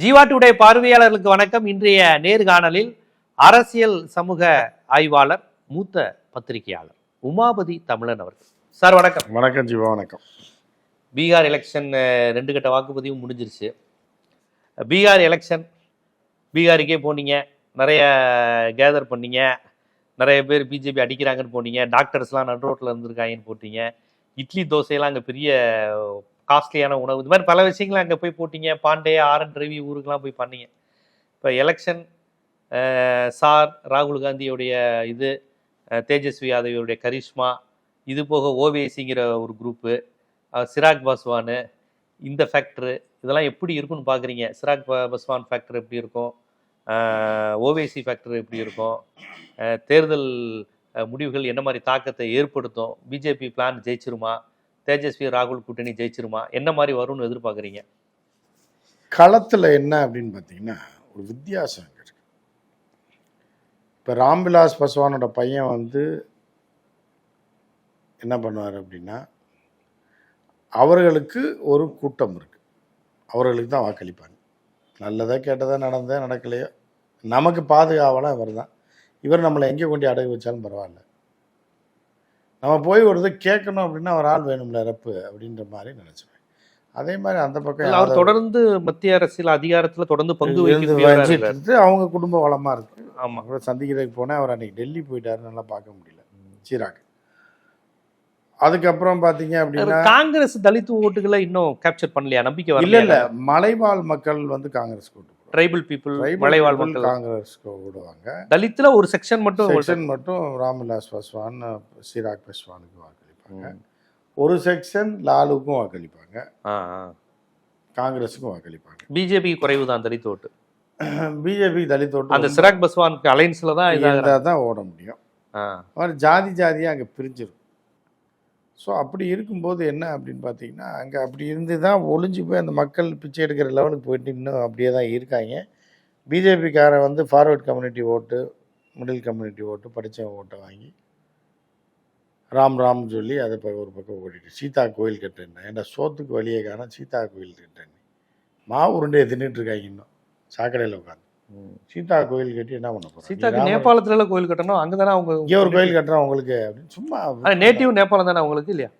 Jeeva today பார்வையாளர்களுக்கு வணக்கம். இன்றைய நேர்காணலில் அரசியல் சமூக ஆய்வாளர் மூத்த பத்திரிகையாளர் உமாபதி தமிழன் அவர்கள். சார் வணக்கம். வணக்கம் ஜீவா வணக்கம். பீகார் எலெக்ஷன் ரெண்டு கட்ட வாக்குப்பதிவும் முடிஞ்சிருச்சு. பீகார் எலெக்ஷன் பீகாருக்கே போனீங்க. நிறைய கேதர் பண்ணீங்க. நிறைய பேர் பிஜேபி அடிக்கிறாங்கன்னு போனீங்க. டாக்டர்ஸ்லாம் நடு ரோட்டில் இருந்திருக்காங்கன்னு போட்டீங்க. இட்லி தோசையெல்லாம் அங்கே பெரிய காஸ்ட்லியான உணவு. இது மாதிரி பல விஷயங்களை அங்கே போய் போட்டீங்க. பாண்டே ஆர்என் ரவி ஊருக்கெலாம் போய் பண்ணீங்க. இப்போ எலெக்ஷன் சார் ராகுல் காந்தியுடைய இது தேஜஸ்வி யாதவியுடைய கரிஷ்மா இது போக ஓவேசிங்கிற ஒரு குரூப்பு சிராக் பாஸ்வானு இந்த ஃபேக்டரு இதெல்லாம் எப்படி இருக்குன்னு பார்க்குறீங்க சிராக் பஸ்வான் ஃபேக்டர் எப்படி இருக்கும்? ஓவேசி ஃபேக்டர் எப்படி இருக்கும்? தேர்தல் முடிவுகள் என்ன மாதிரி தாக்கத்தை ஏற்படுத்தும்? BJP plan ஜெயிச்சிருமா? தேஜஸ்வி ராகுல் கூட்டணி ஜெயிச்சிருமா? என்ன மாதிரி வரும்னு எதிர்பார்க்குறீங்க? களத்தில் என்ன அப்படின்னு பார்த்தீங்கன்னா ஒரு வித்தியாசம் இருக்குது இப்போ ராம்விலாஸ் பஸ்வானோட பையன் வந்து என்ன பண்ணுவார் அப்படின்னா அவர்களுக்கு ஒரு கூட்டம் இருக்குது அவர்களுக்கு தான் வாக்களிப்பாங்க. நல்லதாக கேட்டதா நடந்ததா நடக்கலையோ நமக்கு பாதுகாவலாம் இவர் தான் இவர் நம்மளை எங்கே கொண்டு அடகு வச்சாலும் பரவாயில்ல. நம்ம போய் ஒரு இது கேட்கணும் அப்படின்னா ஒரு ஆள் வேணும்ல ரப்பு அப்படின்ற மாதிரி நினச்சிப்பேன். அதே மாதிரி அந்த பக்கம் அவர் தொடர்ந்து மத்திய அரசியல் அதிகாரத்துல தொடர்ந்து பங்கு. இருந்து அவங்க குடும்ப வளமா இருக்கு. ஆமா. அப்புறம் சந்திக்கிறதுக்கு போனேன் அவர் அன்னைக்கு டெல்லி போயிட்டாரு நல்லா பார்க்க முடியல. சீராக். அதுக்கப்புறம் பாத்தீங்க அப்படின்னா காங்கிரஸ் தலித் ஓட்டுகளை இன்னும் கேப்சர் பண்ணலையா? நம்பிக்கை இல்ல இல்ல. மலைவாழ் மக்கள் வந்து காங்கிரஸ் கூட்டு போறாங்க. ட்ரைபல் பீப்புள் மலைவாழ் மக்கள். காங்கிரஸ்க்கு விடுவாங்க. தலித்துல ஒரு செக்ஷன் மட்டும் செக்ஷன் மட்டும் ராம்விலாஸ் பாஸ்வான் சிராக் பாஸ்வானுக்கு வாக்களிப்பாங்க. ஒரு செக்ஷன் லாலுக்கும் வாக்களிப்பாங்க. காங்கிரஸுக்கும் வாக்களிப்பாங்க. பிஜேபி குறைவு தான் தலித் ஓட்டு. பிஜேபி தலித் ஓட்டு அந்த சிராக் பஸ்வானுக்கு அலைன்ஸ்ல தான் இதாக தான் ஓட முடியும். ஜாதி ஜாதியாக அங்கே பிரிஞ்சிடும் ஸோ அப்படி இருக்கும்போது என்ன அப்படின்னு பார்த்தீங்கன்னா அங்கே அப்படி இருந்து தான் ஒளிஞ்சு போய் அந்த மக்கள் பிச்சை எடுக்கிற லெவலுக்கு போயிட்டு இன்னும் அப்படியே தான் இருக்காங்க. பிஜேபிக்காரன் வந்து ஃபார்வர்ட் கம்யூனிட்டி ஓட்டு மிடில் கம்யூனிட்டி ஓட்டு படித்த ஓட்டை வாங்கி ராம் ராம் சொல்லி அதை பக்கம் ஒரு பக்கம் ஓடிட்டு சீதா கோயில் கட்டுறேன் ஏன்னா சோத்துக்கு வழியே காரணம் சீதா கோயில் கட்டுறேன் மாவு உருண்டையை தின்னுட்டு இருக்காங்க இன்னும். சாக்கடையில் உட்காந்து சீதா கோயில் கட்டி என்ன பண்ண போகிறோம் சீதாக்கு நேபாளத்துல எல்லாம் கோயில் கட்டணும் அங்கதானே அவங்க இங்கே ஒரு கோயில் கட்டுறோம் உங்களுக்கு அப்படின்னு சும்மா நேட்டிவ் நேபாளம் தானே அவங்களுக்கு இல்லையா?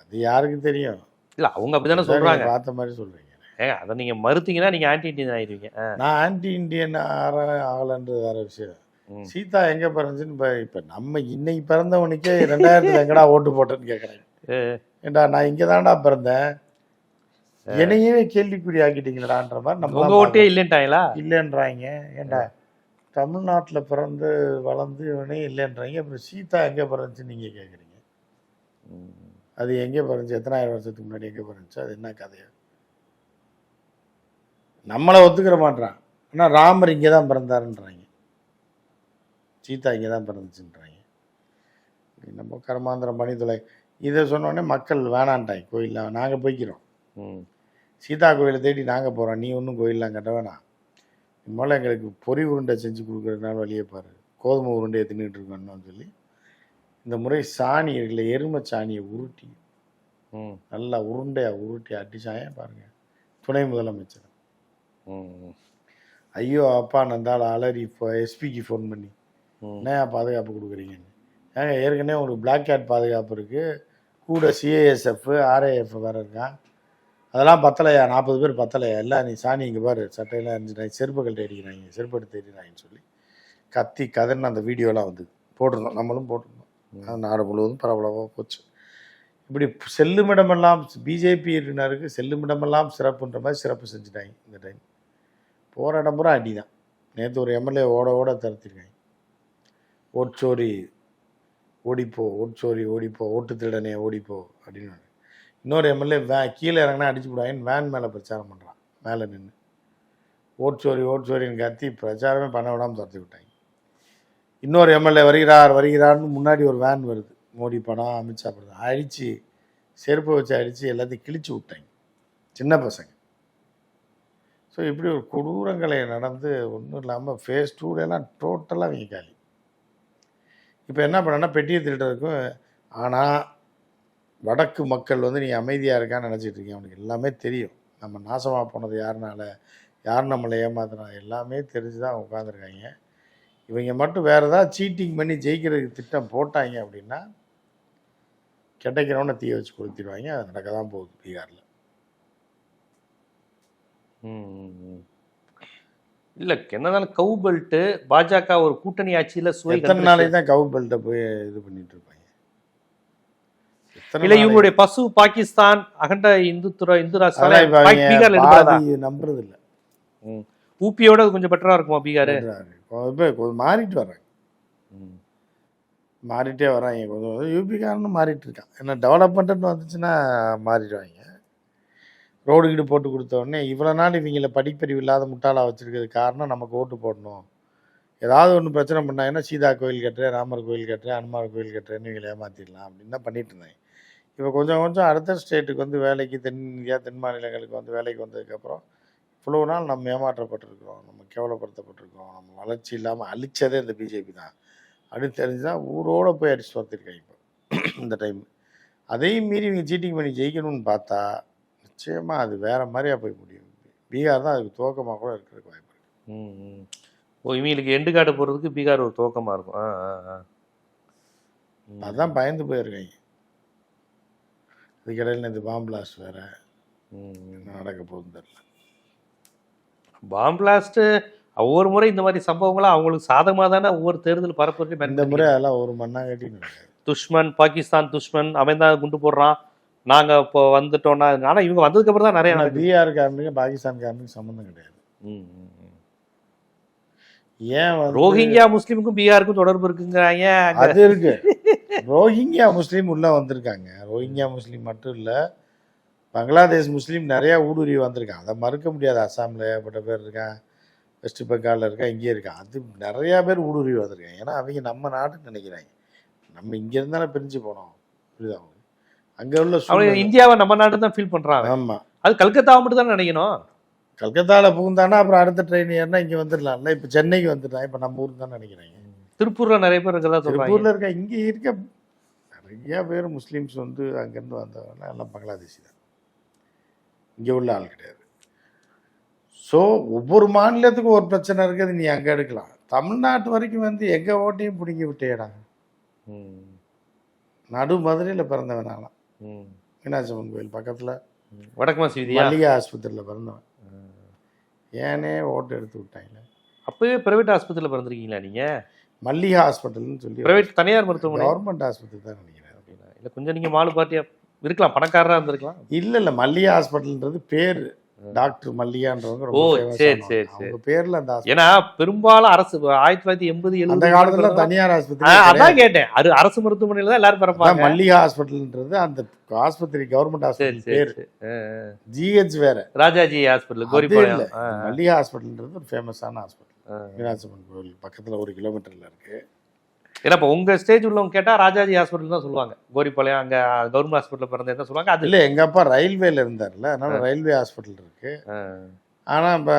அது யாருக்கு தெரியும். இல்ல அவங்க அப்படிதானே சொல்றாங்க. நீங்க பார்த்த மாதிரி சொல்றீங்க. ஏங்க அதை நீங்க மறுத்தீங்கன்னா நீங்க ஆன்டி இண்டியன் ஆயிருவீங்க ஆ. நான் ஆன்டி இந்தியன் ஆற ஆகலன்றது வேற விஷயம். சீதா எங்க பிறந்துச்சுன்னு இப்ப இப்ப நம்ம இன்னைக்கு பிறந்தவனுக்கே ரெண்டாயிரத்துல எங்கடா ஓட்டு போட்டேன்னு கேக்குறேன் ஏ, ஏண்டா நான் இங்க தான்டா பிறந்தேன்? என்னையே கேள்விக்குறி ஆக்கிட்டீங்களான்ற மாதிரி நம்ம உங்க ஓட்டே இல்லைன்ட்டாங்களா. இல்லைன்றாங்க. ஏண்டா தமிழ்நாட்டுல பிறந்து வளர்ந்து இவனே இல்லைன்றாங்க. அப்புறம் சீதா எங்க பிறந்துச்சுன்னு நீங்க கேக்குறீங்க. அது எங்கே பிறந்துச்சு? எத்தனாயிரம் வருஷத்துக்கு முன்னாடி எங்கே பிறந்துச்சு? அது என்ன கதையா? நம்மளை ஒத்துக்கிற மாட்றான். ஆனால் ராமர் இங்கே தான் பிறந்தாருன்றாங்க. சீதா இங்கே தான் பிறந்துச்சுன்றாங்க. நம்ம கர்மாந்திரம் பணித்துறை இதை சொன்னோடனே மக்கள் வேணான்ட்டாங்க. கோயிலில் நாங்கள் போய்க்கிறோம். ம். சீதா கோயிலை தேடி நாங்கள் போகிறோம் நீ ஒன்றும் கோயிலெலாம் கட்ட வேணாம். இனிமேல் எங்களுக்கு பொறி உருண்டை செஞ்சு கொடுக்குறதுனால வழியே பாரு. கோதுமை உருண்டையை தின்னுட்டு இருக்கணும்னு சொல்லி இந்த முறை சாணி இருக்குல்ல எருமை சாணியை உருட்டி ம். நல்லா உருண்டையா உருட்டி அடிச்சாங்க பாருங்க. துணை முதலமைச்சர். ம். ஐயோ அப்பா நந்தால அலறி இப்போ எஸ்பிக்கு ஃபோன் பண்ணி ம். என்னையா பாதுகாப்பு கொடுக்குறீங்கன்னு. ஏங்க ஏற்கனவே உங்களுக்கு பிளாக் கேட் பாதுகாப்பு இருக்குது கூட சிஏஎஸ்எஃப் ஆர்ஏஎஃப் வேறு இருக்கான் அதெல்லாம் பத்தலையா? நாற்பது பேர் பத்தலையா? எல்லாம் நீ சாணி இங்கே பாரு சட்டையெல்லாம் அரிஞ்சிட்டாங்க செருப்புகள் அடிக்கிறாங்க செருப்பு எடுத்து அடிக்கிறாங்கன்னு சொல்லி கத்தி கதன்னு அந்த வீடியோலாம் வந்து போட்டிருந்தோம் நம்மளும் போட்டிருந்தோம். அது நாடு முழுவதும் பரவலாக போச்சு. இப்படி செல்லுமிடமெல்லாம் பிஜேபியினருக்கு செல்லுமிடமெல்லாம் சிறப்புன்ற மாதிரி சிறப்பு செஞ்சுட்டாங்க இந்த டைம் போகிற இடம் பூரா அடி தான் நேற்று ஒரு எம்எல்ஏ ஓட ஓட தரத்திருக்காங்க ஓட்சோரி ஓடிப்போ ஓட்சோரி ஓடிப்போ ஓட்டு திருடனே ஓடிப்போ அப்படின்னு இன்னொரு எம்எல்ஏ வே கீழே இறங்கினா அடிச்சு விடுவாங்கன்னு வேன் மேலே பிரச்சாரம் பண்ணுறான் மேலே நின்று ஓட்சோரி ஓட்சோரின்னு கத்தி பிரச்சாரமே பண்ண விடாமல் துரத்தி விட்டாங்க. இன்னொரு எம்எல்ஏ வருகிறார் வருகிறார்னு முன்னாடி ஒரு வேன் வருது. மோடி படம் அமித்ஷா படம். அடித்து செருப்பை வச்சு அடித்து எல்லாத்தையும் கிழிச்சு விட்டாங்க. சின்ன பசங்க. ஸோ இப்படி ஒரு கொடூரங்களை நடந்து ஒன்றும் இல்லாமல் ஃபேஸ் டூலெல்லாம் டோட்டலாக அவங்க காலி. இப்போ என்ன பண்ணனா பெட்டியை திருடுறதுக்கும் ஆனால் வடக்கு மக்கள் வந்து நீ அமைதியாக இருக்கான்னு நினச்சிட்டு இருக்கீங்க. அவனுக்கு எல்லாமே தெரியும். நம்ம நாசமாக போனது யாருனால? யார் நம்மளை ஏமாத்துறாங்க எல்லாமே தெரிஞ்சு தான் உட்காந்துருக்காங்க இவங்க மட்டும் வேறு ஏதாவது சீட்டிங் பண்ணி ஜெயிக்கிறதுக்கு திட்டம் போட்டாங்க அப்படின்னா கிடைக்கிறவன தீய வச்சு கொளுத்திடுவாங்க. அது நடக்க தான் போகுது பீகாரில். இல்ல என்னதாலும் கவு பெல்ட் பாஜக ஒரு கூட்டணி ஆட்சியில எத்தனை. நாளைக்கு தான் கவு பெல்ட்டை போய் இது பண்ணிட்டு இருப்பாங்க? இல்ல? இவங்களுடைய பசு பாகிஸ்தான் அகண்ட இந்து ராஷ்டிரம் எடுப்பதா பாதி நம்புறது இல்ல ஊபியோட கொஞ்சம் பெட்டரா இருக்குமா பீகார்? மாறிட்டு வர்றாங்க மாறிட்டே வராங்க கொஞ்சம் கொஞ்சம் யூபிக்காரனும் மாறிட்டு இருக்கான். ஏன்னா டெவலப்மெண்ட்னு வந்துச்சுன்னா மாறிடுவாங்க. ரோடு கீடு போட்டு கொடுத்த உடனே இவ்வளோ நாள் இவங்கள படிப்பறிவு இல்லாத முட்டாளா வச்சிருக்கிறது காரணம் நமக்கு ஓட்டு போடணும். ஏதாவது ஒன்று பிரச்சனை பண்ணாங்கன்னா சீதா கோயில் கட்டுறேன் ராமர் கோயில் கட்டுறேன் அனுமார் கோயில் கட்டுறேன்னு இவங்களை ஏமாத்திடலாம் அப்படின்னு தான் பண்ணிட்டு இருந்தாங்க இப்போ கொஞ்சம் கொஞ்சம் அடுத்த ஸ்டேட்டுக்கு வந்து வேலைக்கு தென் இந்தியா தென் மாநிலங்களுக்கு வந்து வேலைக்கு வந்ததுக்கப்புறம் இவ்வளோ நாள் நம்ம ஏமாற்றப்பட்டிருக்கிறோம் நம்ம கேவலப்படுத்தப்பட்டிருக்கோம் நம்ம வளர்ச்சி இல்லாமல் அழிச்சதே இந்த பிஜேபி தான். அப்படின்னு தெரிஞ்சுதான் ஊரோட போய் அடிச்சு பார்த்துருக்காங்க இப்போ. இந்த டைம் அதையும் மீறி இவங்க சீட்டிங் பண்ணி ஜெயிக்கணும்னு பார்த்தா நிச்சயமாக அது வேற மாதிரியா போய் முடியும். பீகார் தான் அதுக்கு துவக்கமாக கூட இருக்கிறதுக்கு வாய்ப்பு இருக்கு. ஓ இவங்களுக்கு எண்டு கார்டு போறதுக்கு பீகார் ஒரு துவக்கமா இருக்கும். அதான் பயந்து போயிருக்காங்க. இதுக்கிடையில் இந்த பாம்பு பிளாஸ்ட் வேற. ம். என்ன நடக்க போகுதுன்னு பிளாஸ்ட் ஒவ்வொரு முறை இந்த மாதிரி சம்பவங்களும் அவங்களுக்கு சாதகமாக தானே ஒவ்வொரு தேர்தல் பரப்புரையும் இந்த முறை அதெல்லாம் ஒரு மண்ணா கட்டி துஷ்மன் பாகிஸ்தான் துஷ்மன் அவன் தான் குண்டு போடுறான். நாங்க இப்போ வந்துட்டோம்னா ஆனா இவங்க வந்ததுக்கு அப்புறம் தான் நிறைய ஆனால் நடக்குது. பீகார்காரனுக்கு பாகிஸ்தான்காரனுக்கு சம்மந்தம் கிடையாது. ஏன் ரோஹிங்கியா முஸ்லீமுக்கும் பீகாருக்கும் தொடர்பு இருக்குங்கிறாங்க அது இருக்கு. ரோஹிங்கியா முஸ்லீம் உள்ள வந்திருக்காங்க. ரோஹிங்கியா முஸ்லீம் மட்டும் இல்ல பங்களாதேஷ் முஸ்லீம் நிறைய ஊடுருவி வந்திருக்காங்க. அதை மறுக்க முடியாது. அசாம்ல ஏகப்பட்ட பேர் இருக்கான் வெஸ்ட் பெங்கால்ல இருக்கா இங்கே இருக்கான் அது நிறைய பேர் ஊடுருவி வந்திருக்காங்க. ஏன்னா அவங்க நம்ம நாடுன்னு நினைக்கிறாங்க. நம்ம இங்க இருந்தானே பிரிஞ்சு போனோம். புரியுதா அங்க உள்ள இந்தியாவை நம்ம நாடு தான் ஃபீல் பண்றாங்க. ஆமா. அது கல்கத்தாவை மட்டும் தான் நினைக்கணும்? கல்கத்தால புகுந்தானா அப்புறம் அடுத்த ட்ரெயின் ஏறினா இங்க வந்துடலாம்ல இப்ப சென்னைக்கு வந்துட்டான் இப்ப நம்ம ஊருக்கு தான் நினைக்கிறாங்க. திருப்பூர்ல நிறைய பேர் இருக்கிறதா சொல்றாங்க திருப்பூர்ல இருக்க இங்க இருக்க நிறைய பேர் முஸ்லீம்ஸ் வந்து அங்கேருந்து வந்தவங்க எல்லாம் பங்களாதேஷி தான். இங்க உள்ள ஆள் கிடையாது. ஸோ ஒவ்வொரு மாநிலத்துக்கும் ஒரு பிரச்சனை இருக்குது நீ அங்க எடுக்கலாம். தமிழ்நாட்டு வரைக்கும் வந்து எங்க ஓட்டையும் பிடுங்கி விட்டேடா. நடு மதுரையில பிறந்தவன் நான்லாம் ம், மீனாட்சி அம்மன் கோயில் பக்கத்துல. விதியா? மல்லிகா ஆஸ்பத்திரியில பிறந்தவன். ஏனே ஓட்டு எடுத்து விட்டாங்க அப்பவே பிரைவேட் ஆஸ்பத்திரியில பிறந்திருக்கீங்களா நீங்க? மல்லிகா ஹாஸ்பிட்டல்னு சொல்லி பிரைவேட் தனியார் மருத்துவமனை? கவர்மெண்ட் ஆஸ்பத்திரி தான் நினைக்கிறேன். அப்படின்னா, இல்ல கொஞ்சம் நீங்க மாலு பார்ட்டியா இருக்கலாம் பணக்காரரா இருந்திருக்கலாம். இல்ல இல்ல மல்லிகா ஹாஸ்பிட்டல்ன்றது பேரு. டாக்டர் மல்லிகான்றவங்க ரொம்ப ஓ, சரி. சரி, அவங்க பேர்ல அந்த. ஏன்னா பெரும்பாலும் அரசு ஆயிரத்தி தொள்ளாயிரத்தி எண்பது அந்த எழுபது காலத்துல தனியார் ஆஸ்பத்திரி அதான் கேட்டேன். அது அரசு மருத்துவமனையில தான் எல்லாரும் பிறப்பாங்க. மல்லிகா ஹாஸ்பிட்டல்ன்றது அந்த ஆஸ்பத்திரி கவர்மெண்ட் சரி ஹாஸ்பிட்டல் சரி பேரு. சரி. ஜிஹெச் வேற. ராஜாஜி ஹாஸ்பிட்டல் கோரிப்பாளையம். மல்லிகா ஹாஸ்பிட்டல்ன்றது ஒரு ஃபேமஸான ஹாஸ்பிட்டல் ஆ. மீனாட்சி அம்மன் கோவில் பக்கத்துல ஒரு கிலோமீட்டர்ல இருக்கு. ஏன்னா இப்போ உங்க ஸ்டேஜ் உள்ளவங்க கேட்டா ராஜாஜி ஹாஸ்பிட்டல் தான் சொல்லுவாங்க. கோரிப்பாளையம் அங்க கவர்மெண்ட் ஹாஸ்பிட்டல் பிறந்தது தான் சொல்லுவாங்க. அது இல்ல எங்க அப்பா ரயில்வேல இருந்தார்ல அதனால ரயில்வே ஹாஸ்பிட்டல் இருக்கு. ஆ. ஆனா இப்ப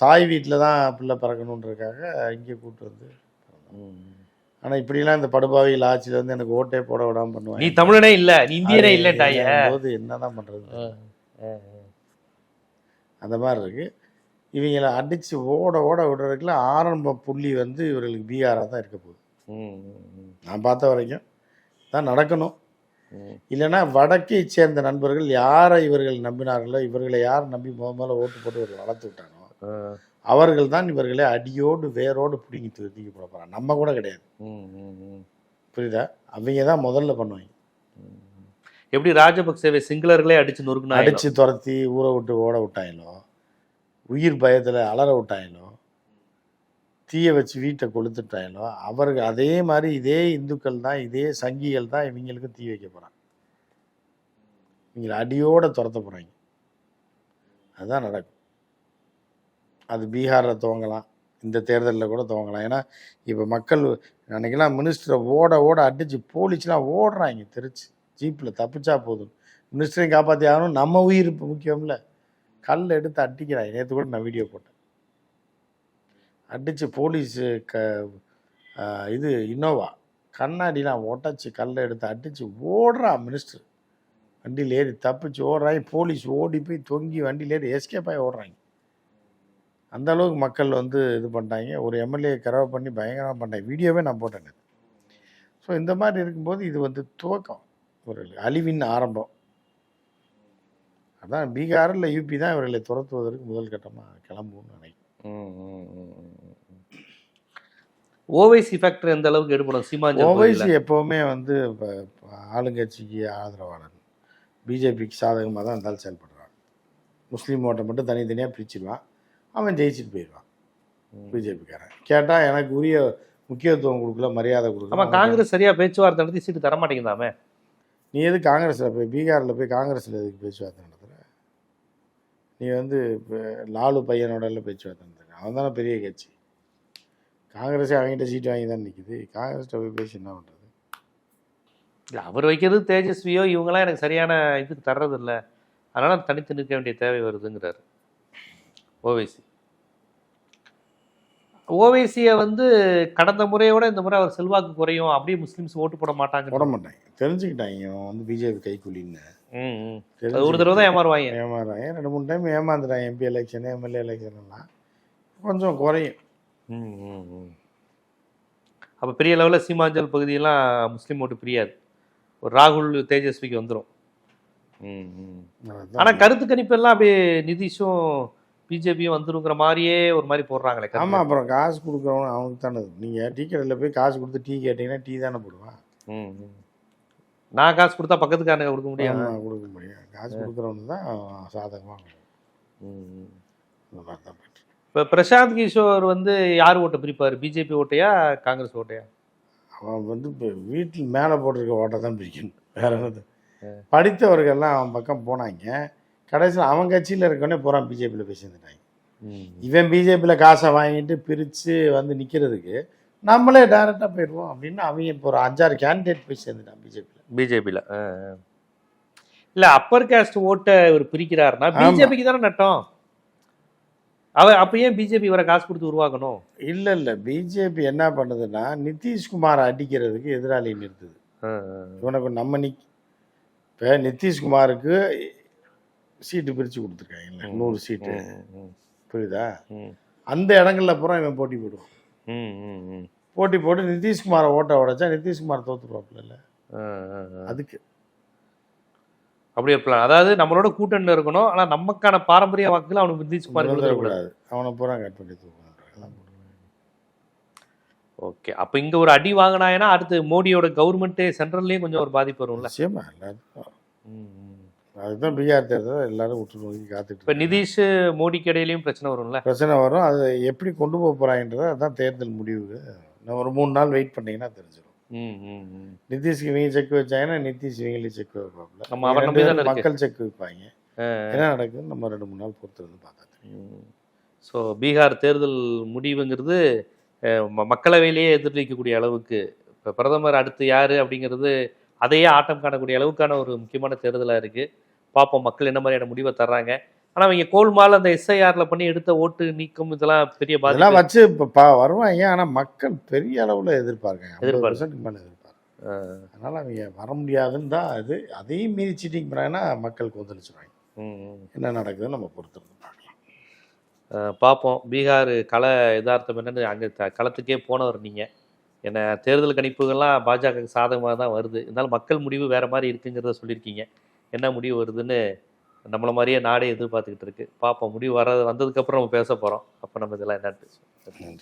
தாய் வீட்டுல தான் பிள்ளை பிறக்கணுன்றதுக்காக இங்கே கூட்டு வந்து ம். ஆனா இப்படிலாம் இந்த படுபாவிகள் ஆட்சியில வந்து எனக்கு ஓட்டே போட விடாம பண்ணுவாங்க. நீ தமிழனே இல்ல நீ இந்தியனே இல்லட்டாய போது என்னதான் பண்றது? அந்த மாதிரி இருக்கு. இவங்கள அடிச்சு ஓட ஓட விடுறதுக்குள்ள ஆரம்ப புள்ளி வந்து இவர்களுக்கு பீகாரா தான் இருக்க போகுது. நான் பார்த்த வரைக்கும் தான் நடக்கணும். இல்லைன்னா வடக்கை சேர்ந்த நண்பர்கள் யாரை இவர்கள் நம்பினார்களோ இவர்களை யார் நம்பி முத முதல்ல ஓட்டு போட்டு இவர்கள் வளர்த்து விட்டானோ அவர்கள் தான் இவர்களை அடியோடு வேரோடு பிடிங்கி தூக்கி போட போறாங்க. நம்ம கூட கிடையாது. புரியுதா? அவங்க தான் முதல்ல பண்ணுவாங்க. எப்படி ராஜபக்சேவை சிங்களர்களே அடிச்சு நொறுக்குனா அடிச்சு துரத்தி ஊரை விட்டு ஓட விட்டாங்களோ உயிர் பயத்தில் அலற விட்டாங்களோ தீயை வச்சு வீட்டை கொளுத்துட்டாங்களோ அவர்கள் அதே மாதிரி இதே இந்துக்கள் தான் இதே சங்கிகள் தான் இவங்களுக்கு தீ வைக்க போகிறாங்க இவங்களை அடியோட துரத்த போகிறாங்க அதுதான் நடக்கும். அது பீகாரில் துவங்கலாம். இந்த தேர்தலில் கூட துவங்கலாம். ஏன்னா இப்போ மக்கள் அன்றைக்கெல்லாம் மினிஸ்டரை ஓட ஓட அடிச்சு போலீஸ்லாம் ஓடுறாங்க. திருச்சி ஜீப்பில் தப்பிச்சா போதும். மினிஸ்டரையும் காப்பாற்றி ஆகணும். நம்ம உயிர் இப்போ முக்கியம்ல. கல் எடுத்து அடிக்கிறாங்க நேற்று கூட நான் வீடியோ போட்டேன். அடித்து போலீஸு க இது இன்னோவா கண்ணாடிலாம் ஒட்டச்சு கல்லை எடுத்து அடித்து ஓடுறான் மினிஸ்டர் வண்டியில் ஏறி தப்பிச்சு ஓடுறாங்க. போலீஸ் ஓடி போய் தொங்கி வண்டியில் ஏறி எஸ்கேப் ஆகி ஓடுறாங்க. அந்த அளவுக்கு மக்கள் வந்து இது பண்ணிட்டாங்க. ஒரு எம்எல்ஏ கரவை பண்ணி பயங்கரமாக பண்ணிட்டாங்க. வீடியோவே நான் போட்டேன் ஸோ இந்த மாதிரி இருக்கும்போது இது வந்து துவக்கம். ஒரு அழிவின் ஆரம்பம். அதான் பீகார் இல்லை யூபி தான் இவர்களை துரத்துவதற்கு முதல் கட்டமாக கிளம்பும்னு நினைக்கிறேன். ஓவைசி ஃபேக்டர் எந்த அளவுக்கு எடுப்படும் சீமாஞ்சல் ஓவைசி? எப்போவுமே வந்து இப்ப- ஆளுங்கட்சிக்கு ஆதரவாளன் பிஜேபிக்கு சாதகமாக தான் இருந்தாலும் செயல்படுறான். முஸ்லீம் ஓட்டை மட்டும் தனித்தனியாக பிரிச்சிருவான். அவன் ஜெயிச்சுட்டு போயிடுவான். பிஜேபிக்காரன் கேட்டால் எனக்கு உரிய முக்கியத்துவம் கொடுக்கல மரியாதை கொடுக்கல. காங்கிரஸ் சரியா பேச்சுவார்த்தை நடத்தி சீட்டு தர மாட்டேங்குதாமே நீ எது காங்கிரஸில் போய் பீகாரில் போய் காங்கிரஸில் எதுக்கு பேச்சுவார்த்தை நடத்துகிற நீ வந்து இப்ப லாலு பையனோட எல்லாம் பேச்சுவார்த்தை நடத்துற அவன் தானே பெரிய கட்சி. காங்கிரஸே அவங்ககிட்ட சீட்டு வாங்கி தான் நிற்கிது காங்கிரஸ்கிட்ட போய் பேசி என்ன பண்ணுறது இல்ல அவர் வைக்கிறது தேஜஸ்வியோ இவங்கெல்லாம் எனக்கு சரியான இதுக்கு தர்றது இல்ல அதனால தனித்து நிற்க வேண்டிய தேவை வருதுங்கிறாரு. ஓவைசி ஓவைசியை வந்து கடந்த முறையோட இந்த முறை அவர் செல்வாக்கு குறையும். அப்படியே முஸ்லிம்ஸ் ஓட்டு போட மாட்டாங்க போட மாட்டாங்க. தெரிஞ்சுக்கிட்டாங்க. இவன் வந்து பிஜேபி. அது ஒரு தடவை தான் ஏமாறுவாங்க. ஏமாறாங்க ரெண்டு மூணு டைம் ஏமாந்துட்டாங்க எம்பி எலெக்ஷன் எம்எல்ஏ எலெக்ஷன் எல்லாம். கொஞ்சம் குறையும். அப்ப பெரிய லெவலில் சீமாஞ்சல் பகுதியெல்லாம் முஸ்லீம் ஓட்டு பிரியாது. ஒரு ராகுல் தேஜஸ்விக்கு வந்துடும் அதான். ஆனா கருத்து கணிப்பு எல்லாம் அப்படியே நிதிஷும் பிஜேபியும் வந்துருங்கிற மாதிரியே ஒரு மாதிரி போடுறாங்களே கருத்து. ஆமா அப்புறம் காசு கொடுக்குறவன் அவனுக்கு தானே. அது. நீங்க டீ கடையில் போய் காசு கொடுத்து டீ கேட்டீங்கன்னா டீ தானே போடுவான். நான் காசு கொடுத்தா பக்கத்துக்காரங்க கொடுக்க முடியாது. கொடுக்க முடியும் காசு கொடுக்குறவனு தான் சாதகமாக இந்த மாதிரி தான் போயிட்டு இருக்கு. இப்போ பிரசாந்த் கிஷோர் வந்து யார் ஓட்டை பிரிப்பார்? பிஜேபி ஓட்டையா காங்கிரஸ் ஓட்டையா? அவன் வந்து இப்போ வீட்டில் மேலே போட்டிருக்க ஓட்டை தான் பிரிக்கணும். வேற என்னது படித்தவர்கள்லாம் அவன் பக்கம் போனாங்க. கடைசியில் அவன் கட்சியில் இருக்கவனே போகிறான் பிஜேபியில் போய் சேர்ந்துட்டாங்க இவன் பிஜேபியில் காசை வாங்கிட்டு பிரித்து வந்து நிற்கிறதுக்கு நம்மளே டைரெக்டாக போயிடுவோம் அப்படின்னு அவங்க இப்போ ஒரு அஞ்சாறு கேண்டிடேட் போய் சேர்ந்துட்டான் பிஜேபியில். பிஜேபியில். இல்ல அப்பர் காஸ்ட் ஓட்டை இவர் பிரிக்கிறாருன்னா. பிஜேபிக்கு தானே நட்டம்? அவர் அப்ப ஏன் பிஜேபி இவரை காசு கொடுத்து உருவாக்கணும்? இல்லை இல்லை. பிஜேபி என்ன பண்ணுதுன்னா நிதிஷ்குமாரை அடிக்கிறதுக்கு எதிராளி நிறுத்துது. இவனுக்கு நம்ம நி இப்போ நிதிஷ்குமாருக்கு சீட்டு பிரித்து கொடுத்துருக்காங்கல்ல ம். நூறு சீட்டு. புரியுதா? ம், அந்த இடங்கள்ல பூரா இவன் போட்டி போடுவான். ம், ம், ம். போட்டி போட்டு நிதிஷ்குமாரை ஓட்ட உடைச்சா நிதிஷ்குமார் தோத்துருவாப்புல. அதுக்கு அப்படி plan. அதாவது நம்மளோட கூட்டணியில் இருக்கணும். ஆனா நமக்கான பாரம்பரிய வாக்குகள் அவனுக்கு நிதிஷ்குமார் கொடுத்துடக்கூடாது கூடாது அவனை பூரா கட் பண்ணி தூக்கணும் ஓகே அப்ப இங்க ஒரு அடி வாங்கினாங்கன்னா அடுத்து மோடியோட கவர்மெண்ட்டே சென்ட்ரல்லையும் கொஞ்சம் ஒரு பாதிப்பு வரும்ல? நிச்சயமா. அதுதான் பீகார் தேர்தல். எல்லாரும் உற்று நோக்கி காத்துட்டு இப்ப. நிதிஷ் மோடிக்கு இடையிலயும் பிரச்சனை வரும்ல? பிரச்சனை வரும். அதை எப்படி கொண்டு போக போறாங்கன்றத அதான் தேர்தல் முடிவு ஒரு மூணு நாள் வெயிட் பண்ணீங்கன்னா தெரிஞ்சிடும் நிதிஷ்க்கு இவங்க செக் வச்சாங்கன்னா நிதிஷ் இவங்களே செக் வைப்பாப்புல. மக்கள் செக் வைப்பாங்க. என்ன நடக்குதுன்னு நம்ம ரெண்டு மூணு நாள் பொறுத்து இருந்து பார்த்தா தெரியும் ஸோ பீகார் தேர்தல் முடிவுங்கிறது மக்களவையிலேயே எதிர்நீக்கக்கூடிய அளவுக்கு இப்போ பிரதமர் அடுத்து யார் அப்படிங்கிறது அதையே ஆட்டம் காணக்கூடிய அளவுக்கான ஒரு முக்கியமான தேர்தலாக இருக்குது பார்ப்போம் மக்கள் என்ன மாதிரியான முடிவை தர்றாங்க. ஆனால் அவங்க கோல்மால் அந்த எஸ்ஐஆரில் பண்ணி எடுத்த ஓட்டு நீக்கம் இதெல்லாம் பெரிய பாதிப்பு. வச்சு வருவாங்க. ஆனால் மக்கள் பெரிய அளவில் எதிர்பார்க்காங்க எதிர்பார்க்க. மேலே எதிர்பார்க்க அஹ், அதனால் அவங்க வர முடியாதுன்னு தான் அது அதையும் மீறி சீட்டிங் பண்ணாங்கன்னா மக்கள் கொந்தளிச்சிருவாங்க. என்ன நடக்குதுன்னு நம்ம பொறுத்திருந்து அஹ், பார்ப்போம் பீகார் கள யதார்த்தம் என்னன்னு அங்கே களத்துக்கே போனவர் நீங்கள் என்ன தேர்தல் கணிப்புகள்லாம் பாஜக சாதகமாக தான் வருது. இருந்தாலும் மக்கள் முடிவு வேற மாதிரி இருக்குங்கிறத சொல்லியிருக்கீங்க. என்ன முடிவு வருதுன்னு நம்மளை மாதிரியே நாடே எதிர்பார்த்துக்கிட்டு இருக்கு. பார்ப்போம் முடிவு வர வந்ததுக்கப்புறம் நம்ம பேச போகிறோம் அப்போ நம்ம இதெல்லாம் என்னன்னு நன்றி.